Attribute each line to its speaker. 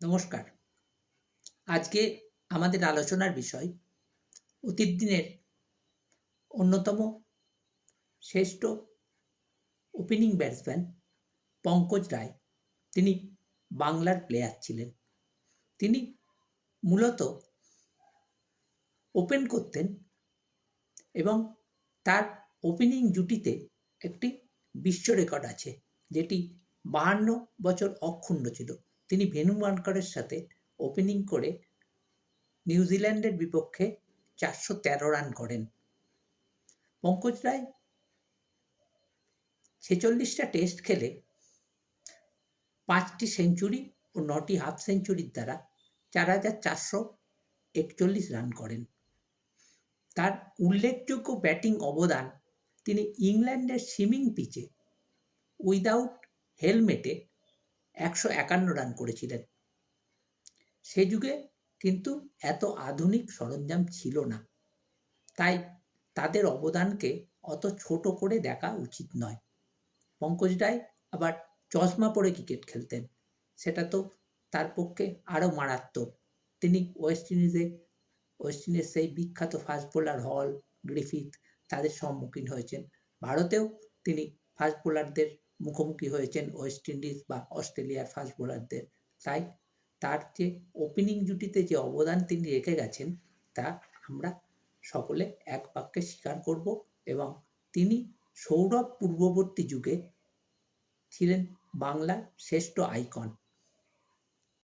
Speaker 1: নমস্কার। আজকে আমাদের আলোচনার বিষয় অতীত দিনের অন্যতম শ্রেষ্ঠ ওপেনিং ব্যাটসম্যান পঙ্কজ রায়। তিনি বাংলার প্লেয়ার ছিলেন। তিনি মূলত ওপেন করতেন এবং তার ওপেনিং জুটিতে একটি বিশ্ব রেকর্ড আছে, যেটি বাহান্ন বছর অক্ষুণ্ণ ছিল। তিনি ভেনু মার্কারের সাথে ওপেনিং করে নিউজিল্যান্ডের বিপক্ষে চারশো তেরো রান করেন। পঙ্কজ রায় ছেচল্লিশটা টেস্ট খেলে পাঁচটি সেঞ্চুরি ও নটি হাফ সেঞ্চুরির দ্বারা চার হাজার চারশো একচল্লিশ রান করেন। তার উল্লেখযোগ্য ব্যাটিং অবদান তিনি ইংল্যান্ডের সুইমিং পিচে উইদাউট হেলমেটে একশো একান্ন রান করেছিলেন। সে যুগে কিন্তু এত আধুনিক সরঞ্জাম ছিল না। তাই তাদের অবদানকে অত ছোট করে দেখা উচিত নয়। পঙ্কজ রায় আবার চশমা পরে ক্রিকেট খেলতেন। সেটা তো তার পক্ষে আরও মারাত্মক। তিনি ওয়েস্ট ইন্ডিজে ওয়েস্ট ইন্ডিজ সেই বিখ্যাত ফাস্ট বোলার হল গ্রিফিথ তাদের সম্মুখীন হয়েছেন। ভারতেও তিনি ফাস্ট বোলারদের মুখোমুখি হয়েছেন ওয়েস্ট ইন্ডিজ বা অস্ট্রেলিয়ার ফাস্ট বোলারদের। তাই তার যে ওপেনিং জুটিতে যে অবদান তিনি রেখে গেছেন, তা আমরা সকলে এক বাক্যে স্বীকার করব এবং তিনি সৌরভ পূর্ববর্তী যুগে ছিলেন বাংলার শ্রেষ্ঠ আইকন